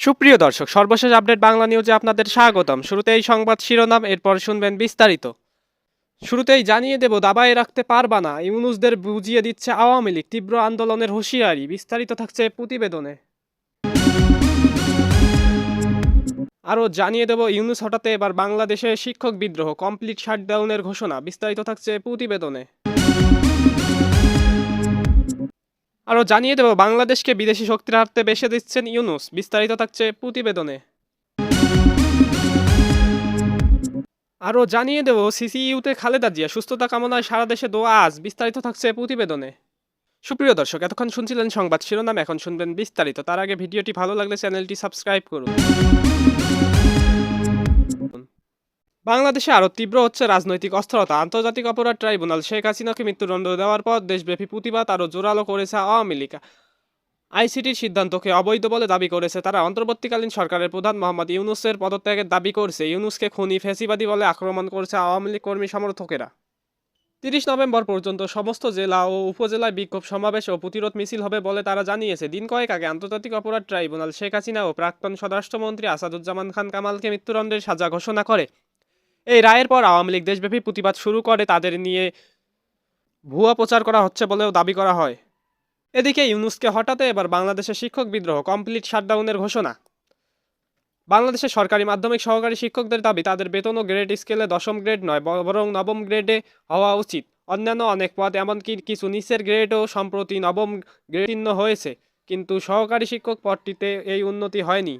সুপ্রিয় দর্শক, সর্বশেষ আপডেট বাংলা নিউজে আপনাদের স্বাগতম। শুরুতেই সংবাদ শিরোনাম, এরপর শুনবেন বিস্তারিত। শুরুতেই জানিয়ে দেব, দাবায় রাখতে পারবা না, ইউনুসদের বুঝিয়ে দিচ্ছে আওয়ামী লীগ, তীব্র আন্দোলনের হুঁশিয়ারি, বিস্তারিত থাকছে প্রতিবেদনে। আরও জানিয়ে দেব, ইউনুস হঠাতে এবার বাংলাদেশে শিক্ষক বিদ্রোহ, কমপ্লিট শাটডাউনের ঘোষণা, বিস্তারিত থাকছে প্রতিবেদনে। আরও জানিয়ে দেব, বাংলাদেশকে বিদেশি শক্তির হাতে বেসে দিচ্ছেন ইউনুস। বিস্তারিত থাকছে প্রতিবেদনে। আরও জানিয়ে দেব, সিসিইউতে খালেদা জিয়া সুস্থতা কামনায় সারা দেশে দোয়া আজ। বিস্তারিত থাকছে প্রতিবেদনে। সুপ্রিয় দর্শক, এতক্ষণ শুনছিলেন সংবাদ শিরোনাম। এখন শুনবেন বিস্তারিত। তার আগে ভিডিওটি ভালো লাগলে চ্যানেলটি সাবস্ক্রাইব করুন। বাংলাদেশে আরও তীব্র হচ্ছে রাজনৈতিক অস্থিরতা। আন্তর্জাতিক অপরাধ ট্রাইব্যুনাল শেখ হাসিনাকে মৃত্যুদণ্ড দেওয়ার পর দেশব্যাপী প্রতিবাদ আরও জোরালো করেছে আওয়ামী লীগ। আইসিটির সিদ্ধান্তকে অবৈধ বলে দাবি করেছে তারা। অন্তর্বর্তীকালীন সরকারের প্রধান মোহাম্মদ ইউনুসের পদত্যাগের দাবি করছে। ইউনুসকে খুনি, ফেসিবাদী বলে আক্রমণ করছে আওয়ামী লীগ কর্মী সমর্থকেরা। তিরিশ নভেম্বর পর্যন্ত সমস্ত জেলা ও উপজেলায় বিক্ষোভ সমাবেশ ও প্রতিরোধ মিছিল হবে বলে তারা জানিয়েছে। দিন কয়েক আগে আন্তর্জাতিক অপরাধ ট্রাইব্যুনাল শেখ হাসিনা ও প্রাক্তন স্বরাষ্ট্রমন্ত্রী আসাদুজ্জামান খান কামালকে মৃত্যুদণ্ডের সাজা ঘোষণা করে। এই রায়ের পর আওয়ামী লীগ দেশব্যাপী প্রতিবাদ শুরু করে, তাদের নিয়ে ভুয়া প্রচার করা হচ্ছে বলেও দাবি করা হয়। এদিকে ইউনুসকে হঠাৎ এবার বাংলাদেশের শিক্ষক বিদ্রোহ, কমপ্লিট শাটডাউনের ঘোষণা। বাংলাদেশের সরকারি মাধ্যমিক সহকারী শিক্ষকদের দাবি, তাদের বেতন ও গ্রেড স্কেলে দশম গ্রেড নয় বরং নবম গ্রেডে হওয়া উচিত। অন্যান্য অনেক পদ এমনকি কিছু নিচের গ্রেডও সম্প্রতি নবম গ্রেড হয়েছে। কিন্তু সহকারী শিক্ষক পদটিতে এই উন্নতি হয়নি।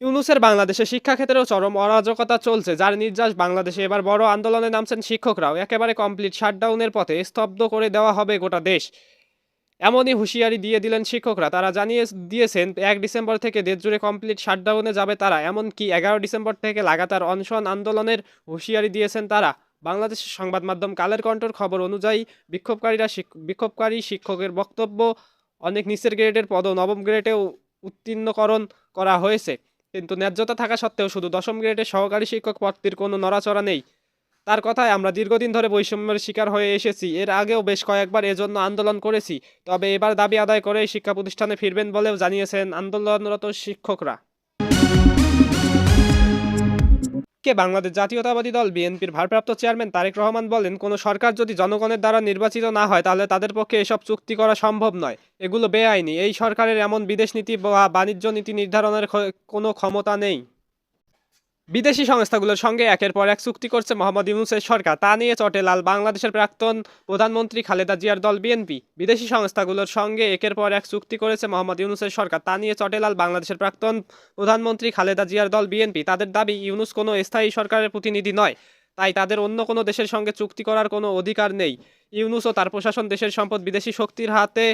ইউনুসের বাংলাদেশে শিক্ষাক্ষেত্রেও চরম অরাজকতা চলছে, যার নির্যাস বাংলাদেশে এবার বড় আন্দোলনে নামছেন শিক্ষকরাও। একেবারে কমপ্লিট শাটডাউনের পথে স্তব্ধ করে দেওয়া হবে গোটা দেশ। এমনই হুঁশিয়ারি দিয়ে দিলেন শিক্ষকরা। তারা জানিয়ে দিয়েছেন, এক ডিসেম্বর থেকে দেশ জুড়ে কমপ্লিট শাটডাউনে যাবে তারা। এমনকি এগারো ডিসেম্বর থেকে লাগাতার অনশন আন্দোলনের হুঁশিয়ারি দিয়েছেন তারা। বাংলাদেশের সংবাদ মাধ্যম কালের কণ্ঠর খবর অনুযায়ী বিক্ষোভকারীরা বিক্ষোভকারী শিক্ষকের বক্তব্য অনেক নিচের গ্রেডের পদ নবম গ্রেডেও উত্তীর্ণকরণ করা হয়েছে। কিন্তু ন্যায্যতা থাকা সত্ত্বেও শুধু দশম গ্রেডে সহকারী শিক্ষক পদটির কোনো নড়াচড়া নেই। তার কথায় আমরা দীর্ঘদিন ধরে বৈষম্যের শিকার হয়ে এসেছি। এর আগেও বেশ কয়েকবার এজন্য আন্দোলন করেছি। তবে এবার দাবি আদায় করে শিক্ষা প্রতিষ্ঠানে ফিরবেন বলেও জানিয়েছেন আন্দোলনরত শিক্ষকরা। কে বাংলাদেশ জাতীয়তাবাদী দল বিএনপির ভারপ্রাপ্ত চেয়ারম্যান তারেক রহমান বলেন, কোনো সরকার যদি জনগণের দ্বারা নির্বাচিত না হয়, তাহলে তাদের পক্ষে এসব চুক্তি করা সম্ভব নয়। এগুলো বেআইনি। এই সরকারের এমন বিদেশ নীতি বা বাণিজ্য নীতি নির্ধারণের কোনো ক্ষমতা নেই। বিদেশি সংস্থাগুলোর সঙ্গে একের পর এক চুক্তি করছে মোহাম্মদ ইউনুসের সরকার। তা নিয়ে চটে লাল বাংলাদেশের প্রাক্তন প্রধানমন্ত্রী খালেদা জিয়ার দল বিএনপি। বিদেশি সংস্থাগুলোর সঙ্গে একের পর এক চুক্তি করেছে মোহাম্মদ ইউনুসের সরকার। তা নিয়ে চটে লাল বাংলাদেশের প্রাক্তন প্রধানমন্ত্রী খালেদা জিয়ার দল বিএনপি। তাদের দাবি, ইউনুস কোনো স্থায়ী সরকারের প্রতিনিধি নয়। তাই তাদের অন্য কোনো দেশের সঙ্গে চুক্তি করার কোনো অধিকার নেই। ইউনুস ও তার প্রশাসন দেশের সম্পদ বিদেশি শক্তির হাতে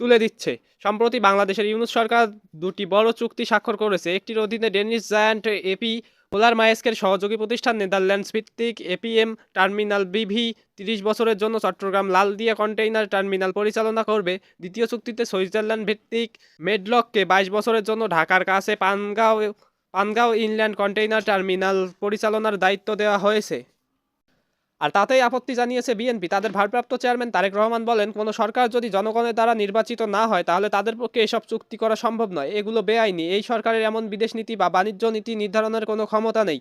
তুলে দিচ্ছে। সম্প্রতি বাংলাদেশের ইউনুস সরকার দুটি বড় চুক্তি স্বাক্ষর করেছে। একটির অধীনে ডেনিস জায়ান্ট এপি পোলার মায়েস্কের সহযোগী প্রতিষ্ঠান নেদারল্যান্ডস ভিত্তিক এপিএম টার্মিনাল বিভি তিরিশ বছরের জন্য চট্টগ্রাম লালদিয়া কন্টেইনার টার্মিনাল পরিচালনা করবে। দ্বিতীয় চুক্তিতে সুইজারল্যান্ড ভিত্তিক মেডলককে বাইশ বছরের জন্য ঢাকার কাছে Pangaon Pangaon inland container terminal পরিচালনার দায়িত্ব দেওয়া হয়েছে। আর তাতেই আপত্তি জানিয়েছে বিএনপি। তাদের ভারপ্রাপ্ত চেয়ারম্যান তারেক রহমান বলেন, কোনো সরকার যদি জনগণের দ্বারা নির্বাচিত না হয়, তাহলে তাদের পক্ষে এসব চুক্তি করা সম্ভব নয়। এগুলো বেআইনি। এই সরকারের এমন বিদেশ নীতি বা বাণিজ্য নীতি নির্ধারণের কোনো ক্ষমতা নেই।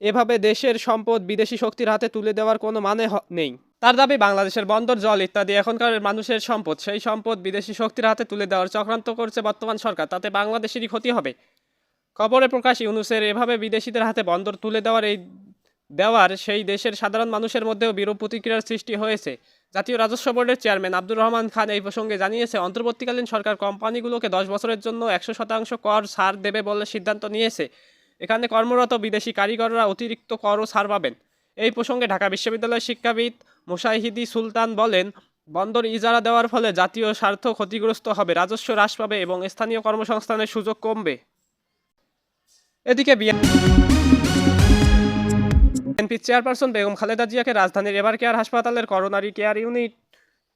এভাবে দেশের সম্পদ বিদেশি শক্তির হাতে তুলে দেওয়ার কোনো মানে নেই। তার দাবি, বাংলাদেশের বন্দর, জল ইত্যাদি এখনকার মানুষের সম্পদ। সেই সম্পদ বিদেশি শক্তির হাতে তুলে দেওয়ার চক্রান্ত করছে বর্তমান সরকার। তাতে বাংলাদেশেরই ক্ষতি হবে। খবরে প্রকাশ, ইউনুসের এভাবে বিদেশিদের হাতে বন্দর তুলে দেওয়ার এই দেওয়ার সেই দেশের সাধারণ মানুষের মধ্যেও বিরূপ প্রতিক্রিয়ার সৃষ্টি হয়েছে। জাতীয় রাজস্ব বোর্ডের চেয়ারম্যান আব্দুর রহমান খান এই প্রসঙ্গে জানিয়েছে, অন্তর্বর্তীকালীন সরকার কোম্পানিগুলোকে দশ বছরের জন্য একশো শতাংশ কর ছাড় দেবে বলে সিদ্ধান্ত নিয়েছে। এখানে কর্মরত বিদেশি কারিগররা অতিরিক্ত করও ছাড় পাবেন। এই প্রসঙ্গে ঢাকা বিশ্ববিদ্যালয়ের শিক্ষাবিদ মুশাহিদি সুলতান বলেন, বন্দর ইজারা দেওয়ার ফলে জাতীয় স্বার্থ ক্ষতিগ্রস্ত হবে, রাজস্ব হ্রাস পাবে এবং স্থানীয় কর্মসংস্থানের সুযোগ কমবে। এদিকে বিএনপি চেয়ারপারসন বেগম খালেদা জিয়াকে রাজধানীর এবার কেয়ার হাসপাতালের করোনারি কেয়ার ইউনিট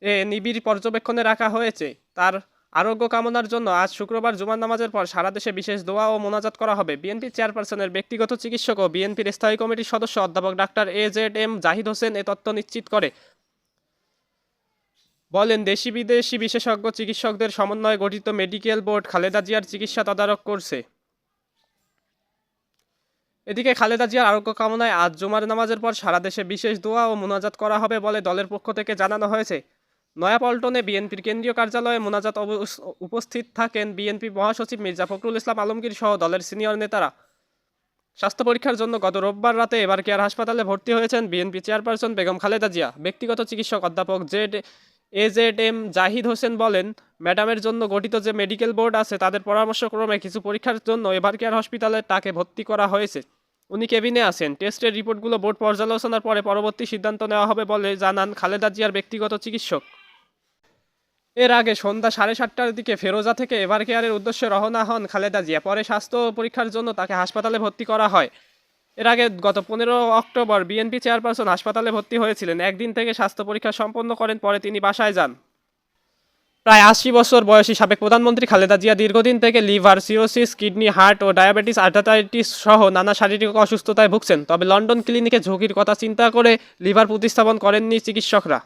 এ নিবিড় পর্যবেক্ষণে রাখা হয়েছে। তার আরোগ্য কামনার জন্য আজ শুক্রবার জুমার নামাজের পর সারা দেশে বিশেষ দোয়া ও মোনাজাত করা হবে। বিএনপি চেয়ারপারসনের ব্যক্তিগত চিকিৎসক ও বিএনপির স্থায়ী কমিটির সদস্য অধ্যাপক doctor A Z M Zahid Hossain এ তথ্য নিশ্চিত করে। বলেন দেশি বিদেশি বিশেষজ্ঞ চিকিৎসকদের সমন্বয়ে গঠিত মেডিকেল বোর্ড খালেদা জিয়ার চিকিৎসা তদারক করছে। এদিকে খালেদা জিয়ার আরোগ্য কামনায় আজ জুমার নামাজের পর সারা দেশে বিশেষ দোয়া ও মোনাজাত করা হবে বলে দলের পক্ষ থেকে জানানো হয়েছে। নয়াপল্টনে বিএনপির কেন্দ্রীয় কার্যালয়ে মোনাজাত উপস্থিত থাকেন বিএনপি মহাসচিব মির্জা ফখরুল ইসলাম আলমগীর সহ দলের সিনিয়র নেতারা। স্বাস্থ্য পরীক্ষার জন্য গত রোববার রাতে এবার কেয়ার হাসপাতালে ভর্তি হয়েছেন বিএনপি চেয়ারপারসন বেগম খালেদা জিয়া। ব্যক্তিগত চিকিৎসক অধ্যাপক Z A Z M Zahid Hossain বলেন, ম্যাডামের জন্য গঠিত যে মেডিকেল বোর্ড আছে, তাদের পরামর্শক্রমে কিছু পরীক্ষার জন্য এবার কেয়ার হসপিটালে তাকে ভর্তি করা হয়েছে। উনি কেবিনে আছেন। টেস্টের রিপোর্টগুলো বোর্ড পর্যালোচনার পরে পরবর্তী সিদ্ধান্ত নেওয়া হবে বলে জানান খালেদা জিয়ার ব্যক্তিগত চিকিৎসক। এর আগে সন্ধ্যা সাড়ে সাতটার দিকে ফেরোজা থেকে এভার কেয়ারের উদ্দেশ্যে রওনা হন খালেদা জিয়া। পরে স্বাস্থ্য পরীক্ষার জন্য তাকে হাসপাতালে ভর্তি করা হয়। এর আগে গত পনেরো অক্টোবর বিএনপি চেয়ারপারসন হাসপাতালে ভর্তি হয়েছিলেন। একদিন থেকে স্বাস্থ্য পরীক্ষা সম্পন্ন করেন, পরে তিনি বাসায় যান। প্রায় আশি বছর বয়সী সাবেক প্রধানমন্ত্রী খালেদা জিয়া দীর্ঘদিন থেকে লিভার, সিরোসিস, কিডনি, হার্ট ও ডায়াবেটিস আর্থাটাইটিস সহ নানা শারীরিক অসুস্থতায় ভুগছেন। তবে লন্ডন ক্লিনিকে ঝুঁকির কথা চিন্তা করে লিভার প্রতিস্থাপন করেননি চিকিৎসকরা।